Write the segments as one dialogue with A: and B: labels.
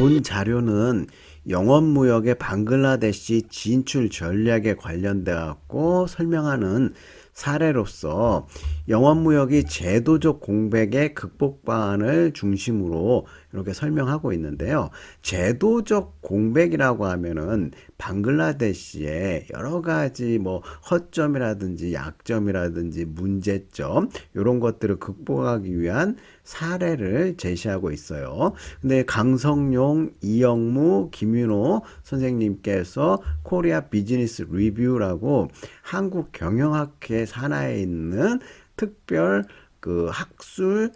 A: 본 자료는 영업무역의 방글라데시 진출 전략에 관련돼 갖고 설명하는 사례로서 영업무역이 제도적 공백의 극복 방안을 중심으로 이렇게 설명하고 있는데요. 제도적 공백이라고 하면은 방글라데시의 여러 가지 뭐 허점이라든지 약점이라든지 문제점 이런 것들을 극복하기 위한 사례를 제시하고 있어요. 근데 강성용, 이영무, 김윤호 선생님께서 코리아 비즈니스 리뷰라고 한국 경영학회 산하에 있는 특별 그 학술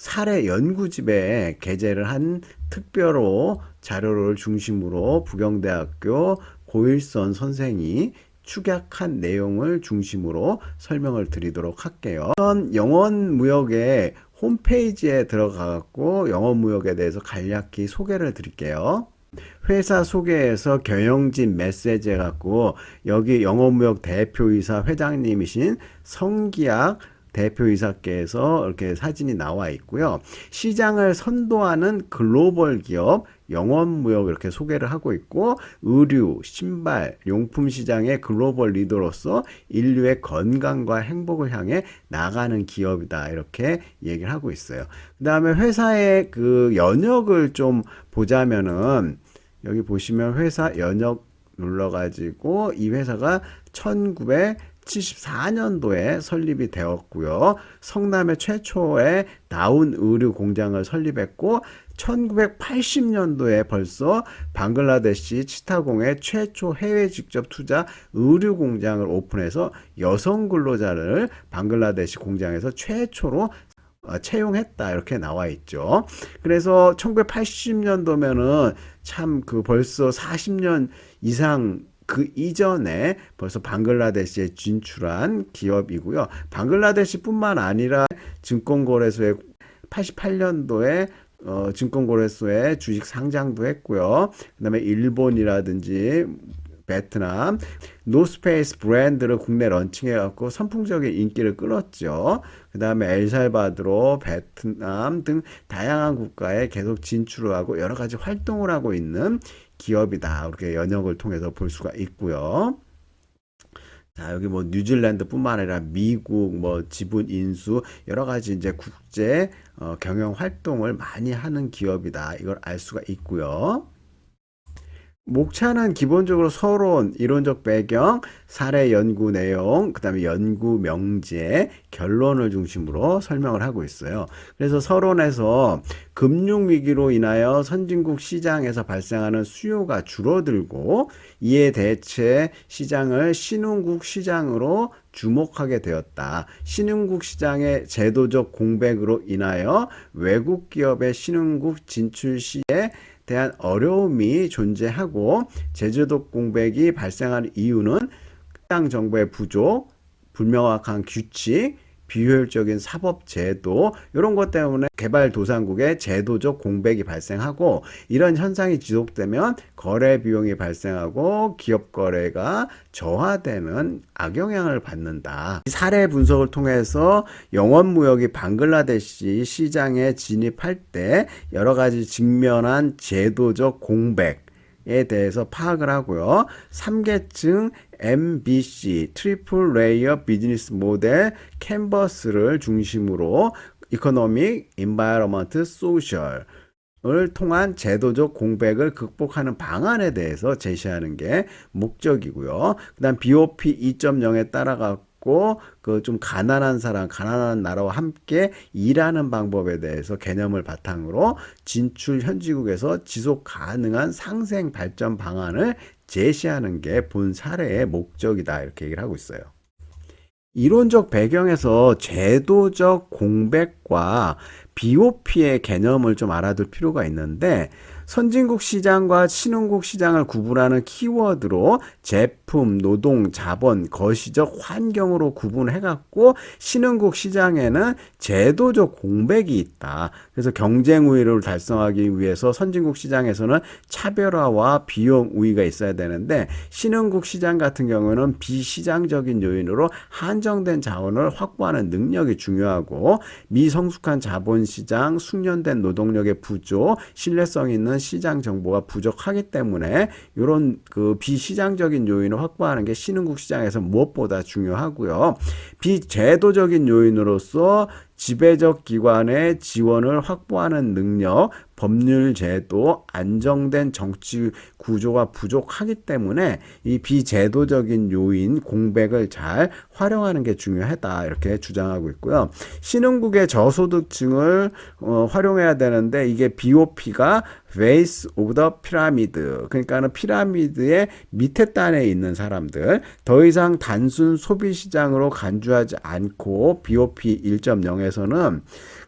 A: 사례 연구집에 게재를 한 특별호 자료를 중심으로 부경대학교 고일선 선생이 축약한 내용을 중심으로 설명을 드리도록 할게요. 우선 영어무역의 홈페이지에 들어가 갖고 영어무역에 대해서 간략히 소개를 드릴게요. 회사 소개에서 경영진 메시지 해 갖고 여기 영어무역 대표이사 회장님이신 성기학 대표이사께서 이렇게 사진이 나와 있고요. 시장을 선도하는 글로벌 기업 영업무역 이렇게 소개를 하고 있고 의류, 신발, 용품 시장의 글로벌 리더로서 인류의 건강과 행복을 향해 나가는 기업이다 이렇게 얘기를 하고 있어요. 그 다음에 회사의 그 연역을 좀 보자면은 여기 보시면 회사 연역 눌러가지고 이 회사가 1974년도에 설립이 되었고요. 성남의 최초의 나운 의류 공장을 설립했고 1980년도에 벌써 방글라데시 치타공의 최초 해외 직접 투자 의류 공장을 오픈해서 여성 근로자를 방글라데시 공장에서 최초로 어, 채용했다 이렇게 나와 있죠. 그래서 1980년도면은 참 그 벌써 40년 이상 그 이전에 벌써 방글라데시에 진출한 기업이고요. 방글라데시뿐만 아니라 증권거래소에 88년도에 어, 증권거래소에 주식 상장도 했고요. 그다음에 일본이라든지 베트남, 노스페이스 브랜드를 국내 런칭해 갖고 선풍적인 인기를 끌었죠. 그 다음에 엘살바드로, 베트남 등 다양한 국가에 계속 진출을 하고 여러 가지 활동을 하고 있는 기업이다. 이렇게 연역을 통해서 볼 수가 있고요. 자, 여기 뭐 뉴질랜드뿐만 아니라 미국, 뭐 지분 인수 여러 가지 이제 국제 어, 경영 활동을 많이 하는 기업이다. 이걸 알 수가 있고요. 목차는 기본적으로 서론, 이론적 배경, 사례 연구 내용, 그 다음에 연구 명제, 결론을 중심으로 설명을 하고 있어요. 그래서 서론에서 금융위기로 인하여 선진국 시장에서 발생하는 수요가 줄어들고 이에 대체 시장을 신흥국 시장으로 주목하게 되었다. 신흥국 시장의 제도적 공백으로 인하여 외국 기업의 신흥국 진출 시에 대한 어려움이 존재하고 제조적 공백이 발생하는 이유는 시장 정보의 부족, 불명확한 규칙, 비효율적인 사법 제도 이런 것 때문에 개발도상국의 제도적 공백이 발생하고 이런 현상이 지속되면 거래 비용이 발생하고 기업 거래가 저하되는 악영향을 받는다. 이 사례 분석을 통해서 영업무역이 방글라데시 시장에 진입할 때 여러 가지 직면한 제도적 공백 에 대해서 파악을 하고요. 3계층 MBC 트리플 레이어 비즈니스 모델 캔버스를 중심으로 이코노믹, 인바이러먼트, 소셜 을 통한 제도적 공백을 극복하는 방안에 대해서 제시하는 게 목적이고요. 그다음 BOP 2.0에 따라가 그좀 가난한 사람, 가난한 나라와 함께 일하는 방법에 대해서 개념을 바탕으로 진출 현지국에서 지속 가능한 상생 발전 방안을 제시하는 게 본 사례의 목적이다. 이렇게 얘기를 하고 있어요. 이론적 배경에서 제도적 공백과 BOP의 개념을 좀 알아둘 필요가 있는데 선진국 시장과 신흥국 시장을 구분하는 키워드로 제품, 노동, 자본, 거시적 환경으로 구분해 갖고 신흥국 시장에는 제도적 공백이 있다. 그래서 경쟁 우위를 달성하기 위해서 선진국 시장에서는 차별화와 비용 우위가 있어야 되는데 신흥국 시장 같은 경우는 비시장적인 요인으로 한정된 자원을 확보하는 능력이 중요하고 미성숙한 자본 시장, 숙련된 노동력의 부족, 신뢰성 있는 시장 정보가 부족하기 때문에 이런 그 비시장적인 요인을 확보하는 게 신흥국 시장에서 무엇보다 중요하고요. 비제도적인 요인으로서 지배적 기관의 지원을 확보하는 능력, 법률 제도, 안정된 정치 구조가 부족하기 때문에 이 비제도적인 요인, 공백을 잘 활용하는 게 중요하다. 이렇게 주장하고 있고요. 신흥국의 저소득층을 어, 활용해야 되는데 이게 BOP가 베이스 오브 더 피라미드. 그러니까는 피라미드의 밑에 단에 있는 사람들. 더 이상 단순 소비 시장으로 간주하지 않고 BOP 1.0에서는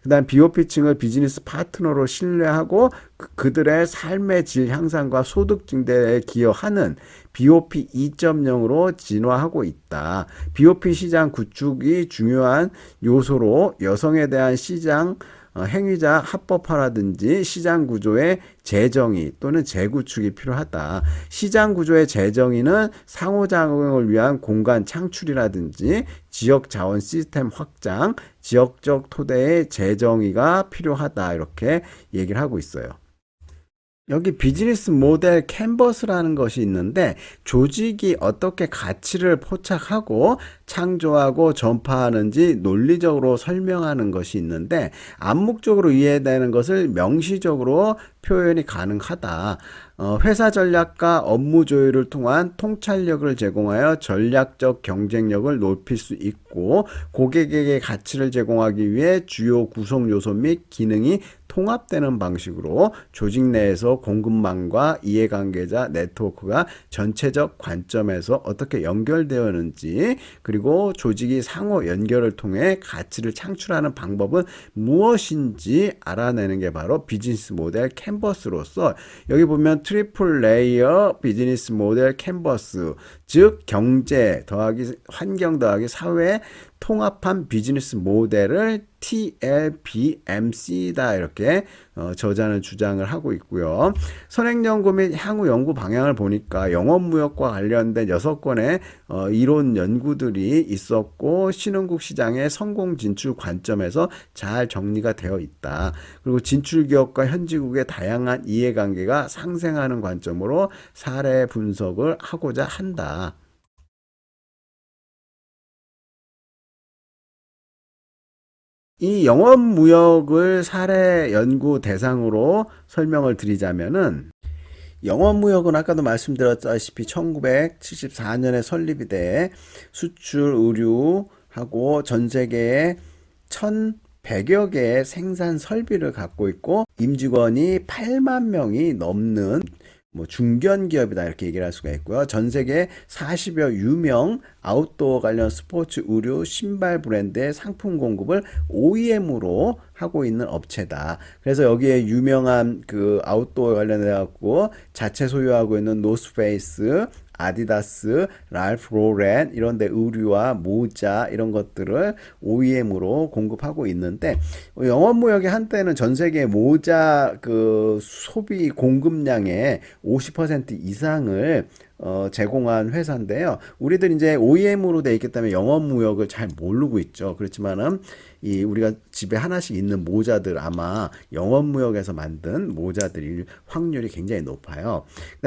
A: 그다음 BOP층을 비즈니스 파트너로 신뢰하고 그- 그들의 삶의 질 향상과 소득 증대에 기여하는 BOP 2.0으로 진화하고 있다. BOP 시장 구축이 중요한 요소로 여성에 대한 시장 어, 행위자 합법화라든지 시장 구조의 재정의 또는 재구축이 필요하다. 시장 구조의 재정의는 상호작용을 위한 공간 창출이라든지 지역 자원 시스템 확장, 지역적 토대의 재정의가 필요하다. 이렇게 얘기를 하고 있어요. 여기 비즈니스 모델 캔버스라는 것이 있는데 조직이 어떻게 가치를 포착하고 창조하고 전파하는지 논리적으로 설명하는 것이 있는데 암묵적으로 이해되는 것을 명시적으로 표현이 가능하다. 어, 회사 전략과 업무 조율을 통한 통찰력을 제공하여 전략적 경쟁력을 높일 수 있고 고객에게 가치를 제공하기 위해 주요 구성 요소 및 기능이 통합되는 방식으로 조직 내에서 공급망과 이해관계자 네트워크가 전체적 관점에서 어떻게 연결되었는지 그리고 조직이 상호 연결을 통해 가치를 창출하는 방법은 무엇인지 알아내는 게 바로 비즈니스 모델 캔버스로서 여기 보면 트리플 레이어 비즈니스 모델 캔버스 즉 경제 더하기 환경 더하기 사회 통합한 비즈니스 모델을 TLBMC다 이렇게 어, 저자는 주장을 하고 있고요. 선행 연구 및 향후 연구 방향을 보니까 영업 무역과 관련된 여섯 건의 어, 이론 연구들이 있었고 신흥국 시장의 성공 진출 관점에서 잘 정리가 되어 있다. 그리고 진출 기업과 현지국의 다양한 이해관계가 상생하는 관점으로 사례 분석을 하고자 한다. 이 영업 무역을 사례 연구 대상으로 설명을 드리자면은 영업 무역은 아까도 말씀드렸다시피 1974년에 설립이 돼 수출 의류하고 전 세계에 1,100여 개의 생산 설비를 갖고 있고 임직원이 8만 명이 넘는 뭐 중견 기업이다 이렇게 얘기를 할 수가 있고요. 전 세계 40여 유명 아웃도어 관련 스포츠 의류 신발 브랜드의 상품 공급을 OEM으로 하고 있는 업체다. 그래서 여기에 유명한 그 아웃도어 관련해 갖고 자체 소유하고 있는 노스페이스, 아디다스, 랄프 로렌 이런 데 의류와 모자 이런 것들을 OEM으로 공급하고 있는데 영업 무역이 한때는 전 세계 모자 그 소비 공급량의 50% 이상을 어, 제공한 회사인데요. 우리들 이제 OEM으로 돼 있기 때문에 영업 무역을 잘 모르고 있죠. 그렇지만은 이 우리가 집에 하나씩 있는 모자들 아마 영업 무역에서 만든 모자들일 확률이 굉장히 높아요.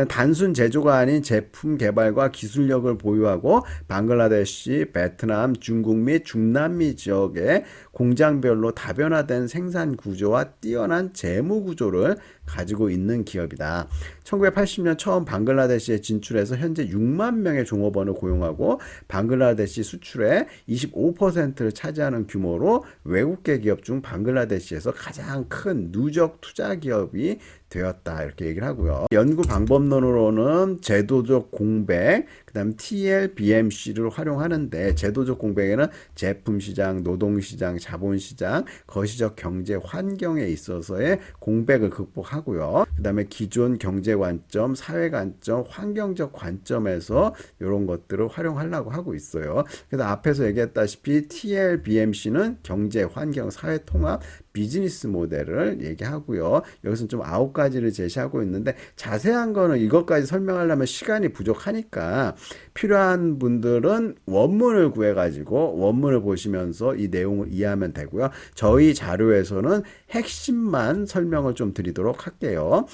A: 단순 제조가 아닌 제품 개발과 기술력을 보유하고 방글라데시, 베트남, 중국 및 중남미 지역의 공장별로 다변화된 생산 구조와 뛰어난 재무 구조를 가지고 있는 기업이다. 1980년 처음 방글라데시에 진출해서 현재 6만 명의 종업원을 고용하고 방글라데시 수출의 25%를 차지하는 규모로 외국계 기업 중 방글라데시에서 가장 큰 누적 투자 기업이 되었다 이렇게 얘기를 하고요. 연구 방법론으로는 제도적 공백, 그다음 TLBMC를 활용하는데 제도적 공백에는 제품 시장, 노동 시장, 자본 시장, 거시적 경제 환경에 있어서의 공백을 극복하고요. 그다음에 기존 경제 관점, 사회 관점, 환경적 관점에서 이런 것들을 활용하려고 하고 있어요. 그래서 앞에서 얘기했다시피 TLBMC는 경제, 환경, 사회 통합, 비즈니스 모델을 얘기하고요. 여기서는 좀 아홉 가지를 제시하고 있는데 자세한 거는 이것까지 설명하려면 시간이 부족하니까 필요한 분들은 원문을 구해가지고 원문을 보시면서 이 내용을 이해하면 되고요. 저희 자료에서는 핵심만 설명을 좀 드리도록 할게요.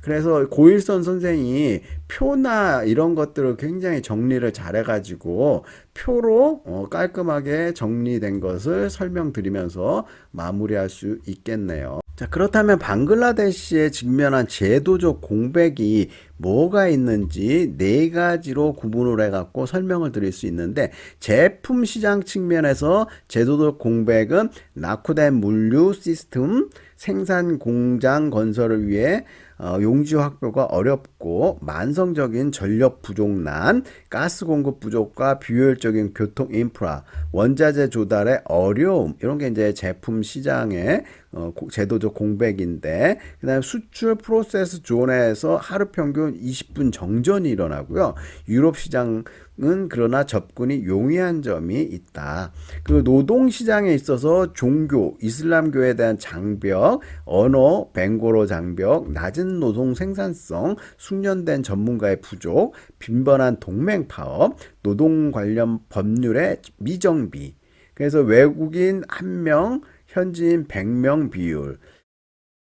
A: 그래서 고일선 선생이 표나 이런 것들을 굉장히 정리를 잘해가지고 표로 어, 깔끔하게 정리된 것을 설명드리면서 마무리할 수 있겠네요. 자, 그렇다면 방글라데시에 직면한 제도적 공백이 뭐가 있는지 네 가지로 구분을 해갖고 설명을 드릴 수 있는데 제품 시장 측면에서 제도적 공백은 낙후된 물류 시스템, 생산 공장 건설을 위해 어, 용지 확보가 어렵고 만성적인 전력 부족난, 가스 공급 부족과 비효율적인 교통 인프라, 원자재 조달의 어려움 이런 게 이제 제품 시장의 어, 고- 제도적 공백인데 그다음에 수출 프로세스 존에서 하루 평균 20분 정전이 일어나고요. 유럽 시장 은 그러나 접근이 용이한 점이 있다. 그리고 노동 시장에 있어서 종교, 이슬람교에 대한 장벽, 언어, 벵고로 장벽, 낮은 노동 생산성, 숙련된 전문가의 부족, 빈번한 동맹 파업, 노동 관련 법률의 미정비. 그래서 외국인 한 명, 현지인 100명 비율.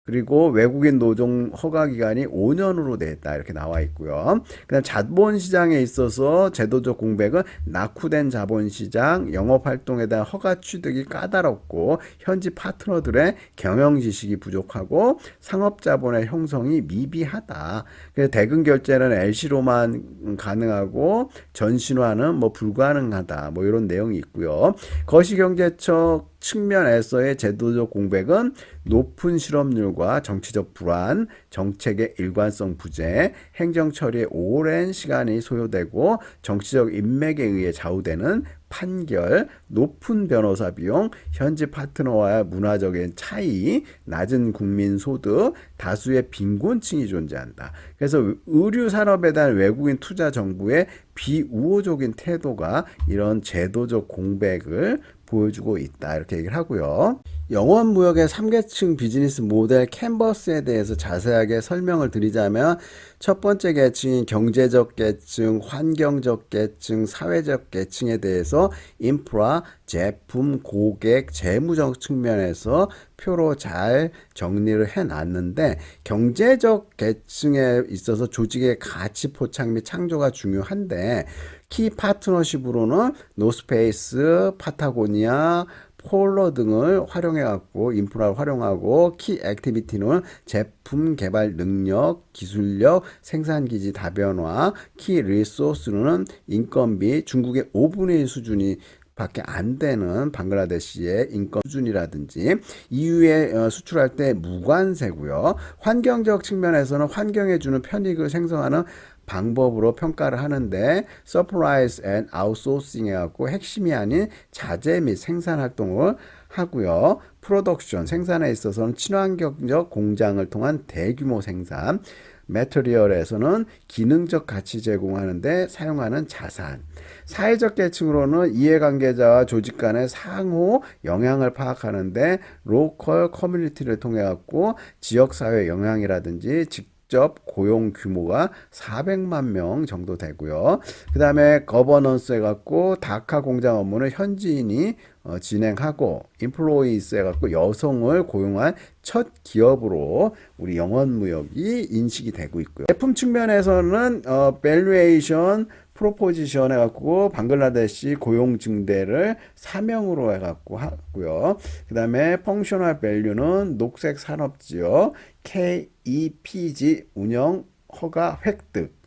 A: 그리고 외국인 노동 허가 기간이 5년으로 됐다 이렇게 나와 있고요. 그다음 자본 시장에 있어서 제도적 공백은 낙후된 자본 시장, 영업 활동에 대한 허가 취득이 까다롭고 현지 파트너들의 경영 지식이 부족하고 상업 자본의 형성이 미비하다. 그래서 대금 결제는 LC로만 가능하고 전신화는 뭐 불가능하다. 뭐 이런 내용이 있고요. 거시경제처 측면에서의 제도적 공백은 높은 실업률과 정치적 불안, 정책의 일관성 부재, 행정 처리에 오랜 시간이 소요되고 정치적 인맥에 의해 좌우되는 판결, 높은 변호사 비용, 현지 파트너와의 문화적인 차이, 낮은 국민 소득, 다수의 빈곤층이 존재한다. 그래서 의류 산업에 대한 외국인 투자 정부의 비우호적인 태도가 이런 제도적 공백을 보여주고 있다. 이렇게 얘기를 하고요. 영원 무역의 3계층 비즈니스 모델 캔버스에 대해서 자세하게 설명을 드리자면 첫 번째 계층인 경제적 계층, 환경적 계층, 사회적 계층에 대해서 인프라, 제품, 고객, 재무적 측면에서 표로 잘 정리를 해 놨는데 경제적 계층에 있어서 조직의 가치 포착 및 창조가 중요한데 키 파트너십으로는 노스페이스, 파타고니아, 폴러 등을 활용해 갖고 인프라를 활용하고 키 액티비티는 제품 개발 능력, 기술력, 생산 기지 다변화, 키 리소스는 인건비 중국의 5분의 1 수준이 밖에 안 되는 방글라데시의 인권 수준이라든지 이후에 어, 수출할 때 무관세고요. 환경적 측면에서는 환경에 주는 편익을 생성하는 방법으로 평가를 하는데 서프라이즈 앤 아웃소싱 해갖고 핵심이 아닌 자재 및 생산 활동을 하고요. 프로덕션 생산에 있어서는 친환경적 공장을 통한 대규모 생산 매터리얼에서는 기능적 가치 제공하는데 사용하는 자산. 사회적 계층으로는 이해관계자와 조직 간의 상호 영향을 파악하는데 로컬 커뮤니티를 통해 갖고 지역 사회 영향이라든지 직 접 고용 규모가 400만 명 정도 되고요. 그 다음에 거버넌스 해갖고 다카 공장 업무는 현지인이 어, 진행하고 인플로이스 해갖고 여성을 고용한 첫 기업으로 우리 영원무역이 인식이 되고 있고요. 제품 측면에서는 어, 밸류에이션 프로포지션 해갖고 방글라데시 고용 증대를 사명으로 해갖고 하고요. 그 다음에 펑셔널 밸류는 녹색 산업지역 KEPG 운영 허가 획득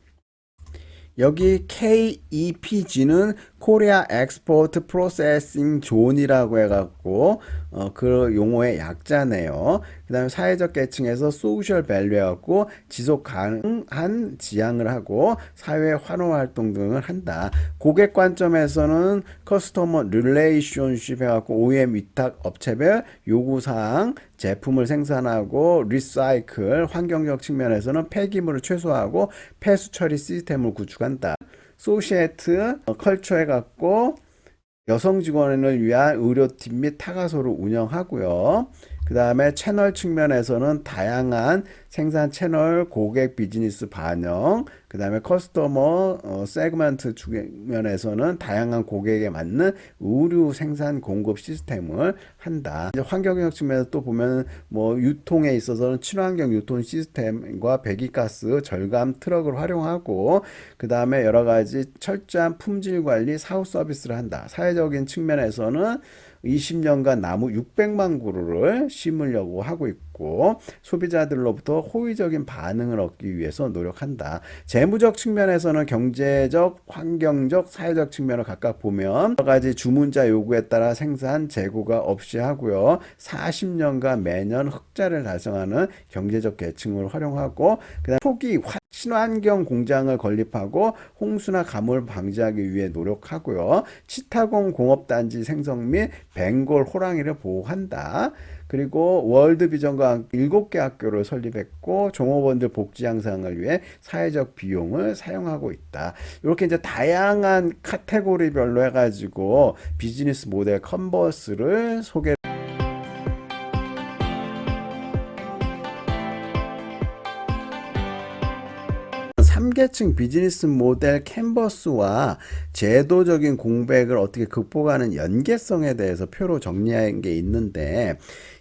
A: 여기 KEPG는 코리아 엑스포트 프로세싱 존이라고 해갖고 어, 그 용어의 약자네요. 그 다음에 사회적 계층에서 소셜 밸류 해갖고 지속 가능한 지향을 하고 사회 환호 활동 등을 한다. 고객 관점에서는 커스터머 릴레이션십 해갖고 OEM 위탁 업체별 요구사항 제품을 생산하고 리사이클 환경적 측면에서는 폐기물을 최소화하고 폐수 처리 시스템을 구축한다. 소시에트 어, 컬처 해갖고 여성 직원을 위한 의료팀 및 타가소를 운영하고요. 그 다음에 채널 측면에서는 다양한 생산 채널, 고객 비즈니스 반영, 그 다음에 커스터머 어, 세그먼트 측면에서는 다양한 고객에 맞는 의류 생산 공급 시스템을 한다. 이제 환경적 측면에서 또 보면 뭐 유통에 있어서는 친환경 유통 시스템과 배기가스 절감 트럭을 활용하고 그 다음에 여러 가지 철저한 품질 관리 사후 서비스를 한다. 사회적인 측면에서는 20년간 나무 600만 그루를 심으려고 하고 있고 소비자들로부터 호의적인 반응을 얻기 위해서 노력한다. 재무적 측면에서는 경제적, 환경적, 사회적 측면을 각각 보면 여러 가지 주문자 요구에 따라 생산 재고가 없이 하고요. 40년간 매년 흑자를 달성하는 경제적 계층을 활용하고 그다음 초기 화- 친환경 공장을 건립하고 홍수나 가물 방지하기 위해 노력하고요. 치타공 공업단지 생성 및 벵골 호랑이를 보호한다. 그리고 월드 비전과 함께 7개 학교를 설립했고 종업원들 복지 향상을 위해 사회적 비용을 사용하고 있다. 이렇게 이제 다양한 카테고리별로 해가지고 비즈니스 모델 컨버스를 소개. 3계층 비즈니스 모델 캔버스와 제도적인 공백을 어떻게 극복하는 연계성에 대해서 표로 정리한 게 있는데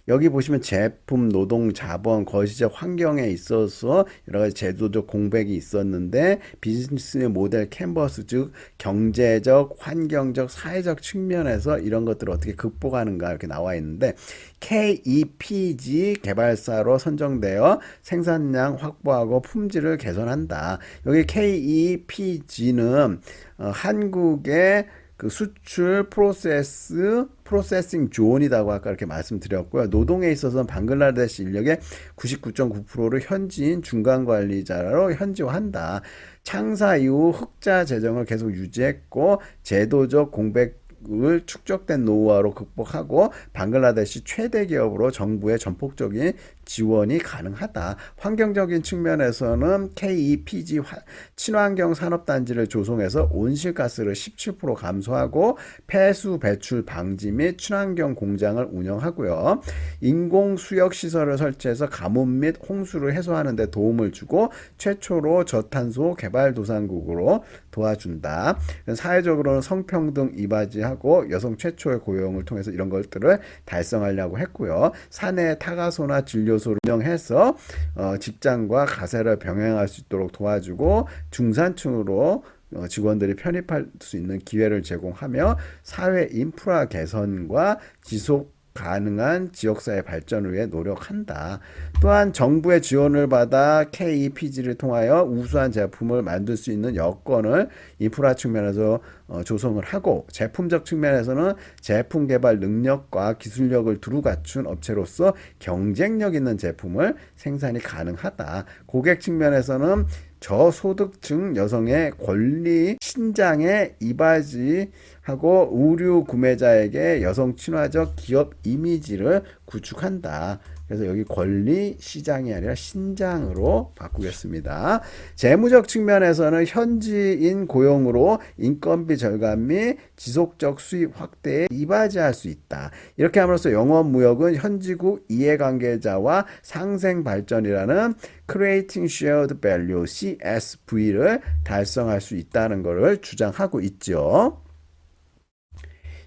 A: 여기 보시면 제품, 노동, 자본, 거시적 환경에 있어서 여러 가지 제도적 공백이 있었는데 비즈니스 모델 캔버스 즉 경제적, 환경적, 사회적 측면에서 이런 것들을 어떻게 극복하는가 이렇게 나와 있는데 KEPG 개발사로 선정되어 생산량 확보하고 품질을 개선한다. 여기 KEPG는 어, 한국의 그 수출 프로세스 프로세싱 존이라고 아까 이렇게 말씀드렸고요. 노동에 있어서는 방글라데시 인력의 99.9%를 현지인 중간 관리자로 현지화한다. 창사 이후 흑자 재정을 계속 유지했고 제도적 공백 을 축적된 노후화로 극복하고 방글라데시 최대 기업으로 정부의 전폭적인 지원이 가능하다. 환경적인 측면에서는 KEPG 화- 친환경 산업단지를 조성해서 온실가스를 17% 감소하고 폐수 배출 방지 및 친환경 공장을 운영하고요. 인공 수역 시설을 설치해서 가뭄 및 홍수를 해소하는 데 도움을 주고 최초로 저탄소 개발도상국으로 도와준다. 사회적으로는 성평등 이바지하고 여성 최초의 고용을 통해서 이런 것들을 달성하려고 했고요. 사내 타가소나 진료소를 운영해서 어, 직장과 가세를 병행할 수 있도록 도와주고 중산층으로 어, 직원들이 편입할 수 있는 기회를 제공하며 사회 인프라 개선과 지속 가능한 지역사회 발전을 위해 노력한다. 또한 정부의 지원을 받아 KEPG를 통하여 우수한 제품을 만들 수 있는 여건을 인프라 측면에서 어, 조성을 하고 제품적 측면에서는 제품 개발 능력과 기술력을 두루 갖춘 업체로서 경쟁력 있는 제품을 생산이 가능하다. 고객 측면에서는 저소득층 여성의 권리 신장에 이바지하고 의류 구매자에게 여성 친화적 기업 이미지를 구축한다. 그래서 여기 권리 시장이 아니라 신장으로 바꾸겠습니다. 재무적 측면에서는 현지인 고용으로 인건비 절감 및 지속적 수입 확대에 이바지할 수 있다. 이렇게 함으로써 영업 무역은 현지국 이해관계자와 상생 발전이라는 Creating Shared Value CSV를 달성할 수 있다는 것을 주장하고 있죠.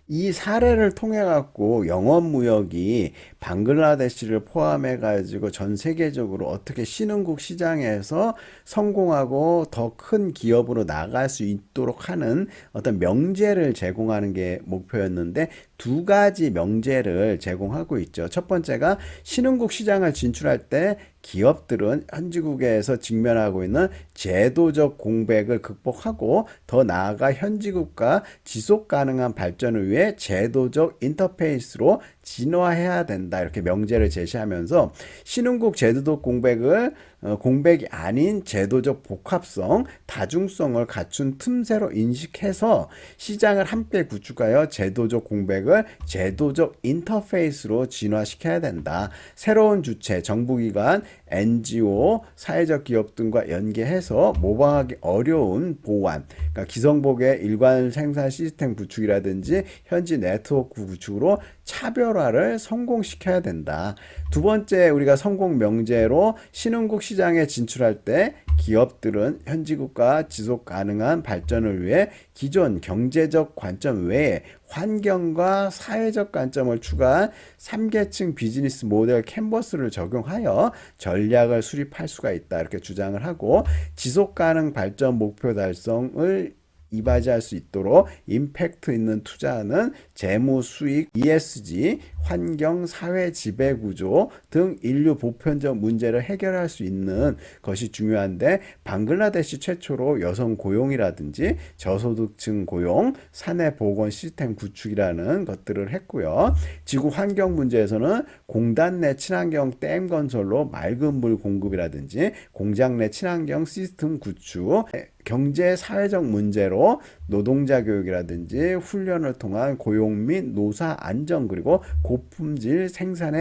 A: 이 사례를 통해 갖고 영업 무역이 방글라데시를 포함해 가지고 전 세계적으로 어떻게 신흥국 시장에서 성공하고 더 큰 기업으로 나갈 수 있도록 하는 어떤 명제를 제공하는 게 목표였는데 두 가지 명제를 제공하고 있죠. 첫 번째가 신흥국 시장을 진출할 때 기업들은 현지국에서 직면하고 있는 제도적 공백을 극복하고 더 나아가 현지국가 지속 가능한 발전을 위해 제도적 인터페이스로 진화해야 된다. 이렇게 명제를 제시하면서 신흥국 제도적 공백을 어, 공백이 아닌 제도적 복합성, 다중성을 갖춘 틈새로 인식해서 시장을 함께 구축하여 제도적 공백을 제도적 인터페이스로 진화시켜야 된다. 새로운 주체, 정부기관, NGO, 사회적 기업 등과 연계해서 모방하기 어려운 보완, 그러니까 기성복의 일관 생산 시스템 구축이라든지 현지 네트워크 구축으로 차별화를 성공시켜야 된다. 두 번째 우리가 성공 명제로 신흥국 시장에 진출할 때 기업들은 현지국가 지속 가능한 발전을 위해 기존 경제적 관점 외에 환경과 사회적 관점을 추가한 3계층 비즈니스 모델 캔버스를 적용하여 전략을 수립할 수가 있다. 이렇게 주장을 하고 지속 가능 발전 목표 달성을 이바지할 수 있도록 임팩트 있는 투자는 재무 수익, ESG, 환경, 사회 지배 구조 등 인류 보편적 문제를 해결할 수 있는 것이 중요한데 방글라데시 최초로 여성 고용이라든지 저소득층 고용, 사내 보건 시스템 구축이라는 것들을 했고요. 지구 환경 문제에서는 공단 내 친환경 댐 건설로 맑은 물 공급이라든지 공장 내 친환경 시스템 구축, 경제 사회적 문제로 노동자 교육이라든지 훈련을 통한 고용 및 노사 안정 그리고 고품질 생산의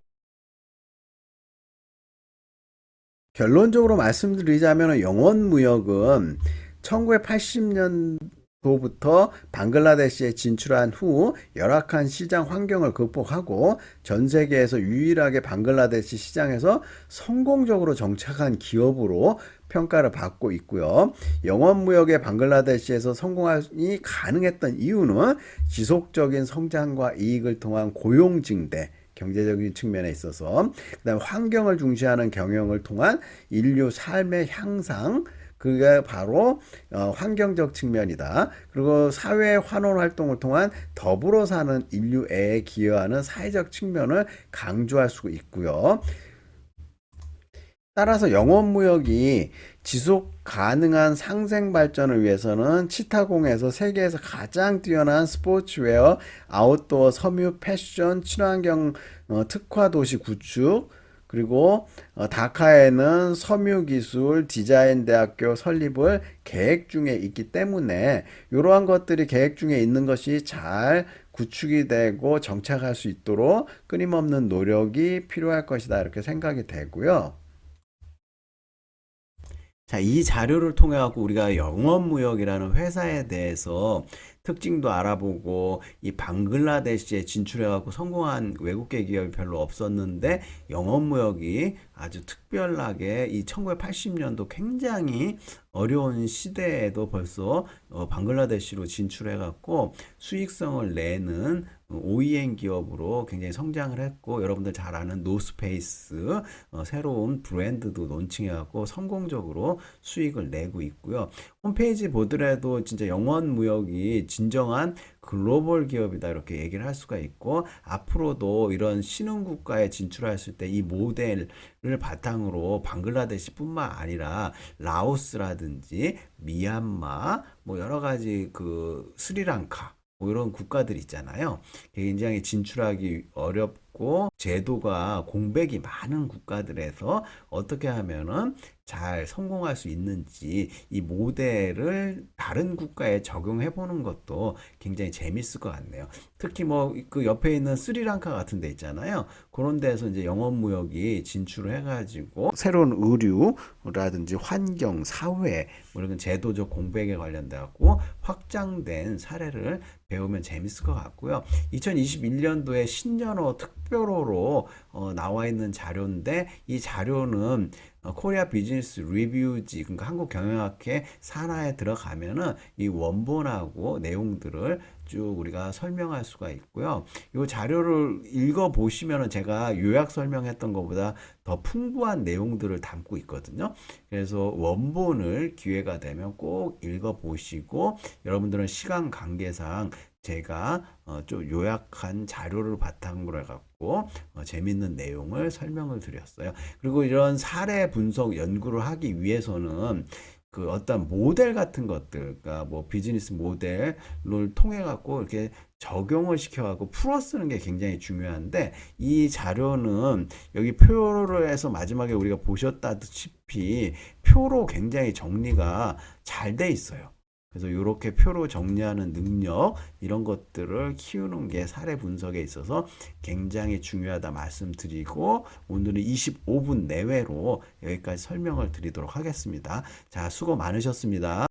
A: 결론적으로 말씀드리자면 영원 무역은 1980년 도부터 방글라데시에 진출한 후 열악한 시장 환경을 극복하고 전 세계에서 유일하게 방글라데시 시장에서 성공적으로 정착한 기업으로 평가를 받고 있고요. 영원 무역의 방글라데시에서 성공이 가능했던 이유는 지속적인 성장과 이익을 통한 고용 증대, 경제적인 측면에 있어서 그다음 환경을 중시하는 경영을 통한 인류 삶의 향상 그게 바로 어, 환경적 측면이다. 그리고 사회 환원 활동을 통한 더불어 사는 인류애에 기여하는 사회적 측면을 강조할 수 있고요. 따라서 영원 무역이 지속 가능한 상생 발전을 위해서는 치타공에서 세계에서 가장 뛰어난 스포츠웨어, 아웃도어, 섬유, 패션, 친환경 어, 특화 도시 구축, 그리고 어, 다카에는 섬유기술 디자인 대학교 설립을 계획 중에 있기 때문에 이러한 것들이 계획 중에 있는 것이 잘 구축이 되고 정착할 수 있도록 끊임없는 노력이 필요할 것이다 이렇게 생각이 되고요. 자, 이 자료를 통해 갖고 우리가 영업무역이라는 회사에 대해서 특징도 알아보고 이 방글라데시에 진출해 갖고 성공한 외국계 기업이 별로 없었는데 영업무역이 아주 특별하게 이 1980년도 굉장히 어려운 시대에도 벌써 어, 방글라데시로 진출해 갖고 수익성을 내는 OEM 기업으로 굉장히 성장을 했고 여러분들 잘 아는 노스페이스 어, 새로운 브랜드도 론칭해 갖고 성공적으로 수익을 내고 있고요. 홈페이지 보더라도 진짜 영원 무역이 진정한 글로벌 기업이다 이렇게 얘기를 할 수가 있고 앞으로도 이런 신흥 국가에 진출했을 때 이 모델을 바탕으로 방글라데시뿐만 아니라 라오스라든지 미얀마 뭐 여러 가지 그 스리랑카 뭐 이런 국가들 있잖아요. 굉장히 진출하기 어렵 고 제도가 공백이 많은 국가들에서 어떻게 하면은 잘 성공할 수 있는지 이 모델을 다른 국가에 적용해 보는 것도 굉장히 재밌을 것 같네요. 특히 뭐 그 옆에 있는 스리랑카 같은 데 있잖아요. 그런 데서 이제 영업 무역이 진출을 해가지고 새로운 의류라든지 환경, 사회 뭐 이런 제도적 공백에 관련돼 갖고 확장된 사례를 배우면 재밌을 것 같고요. 2021년도에 신년호 특 별호로 어, 나와 있는 자료인데 이 자료는 어, 코리아 비즈니스 리뷰지 그러니까 한국 경영학회 산하에 들어가면은 이 원본하고 내용들을 쭉 우리가 설명할 수가 있고요. 이 자료를 읽어 보시면은 제가 요약 설명했던 것보다 더 풍부한 내용들을 담고 있거든요. 그래서 원본을 기회가 되면 꼭 읽어 보시고 여러분들은 시간 관계상 제가 어, 좀 요약한 자료를 바탕으로 해갖고 어, 재밌는 내용을 설명을 드렸어요. 그리고 이런 사례 분석 연구를 하기 위해서는 그 어떤 모델 같은 것들, 그러니까 뭐 비즈니스 모델을 통해 갖고 이렇게 적용을 시켜 갖고 풀어 쓰는 게 굉장히 중요한데 이 자료는 여기 표를 해서 마지막에 우리가 보셨다시피 표로 굉장히 정리가 잘 돼 있어요. 그래서 이렇게 표로 정리하는 능력 이런 것들을 키우는 게 사례 분석에 있어서 굉장히 중요하다 말씀드리고 오늘은 25분 내외로 여기까지 설명을 드리도록 하겠습니다. 자, 수고 많으셨습니다.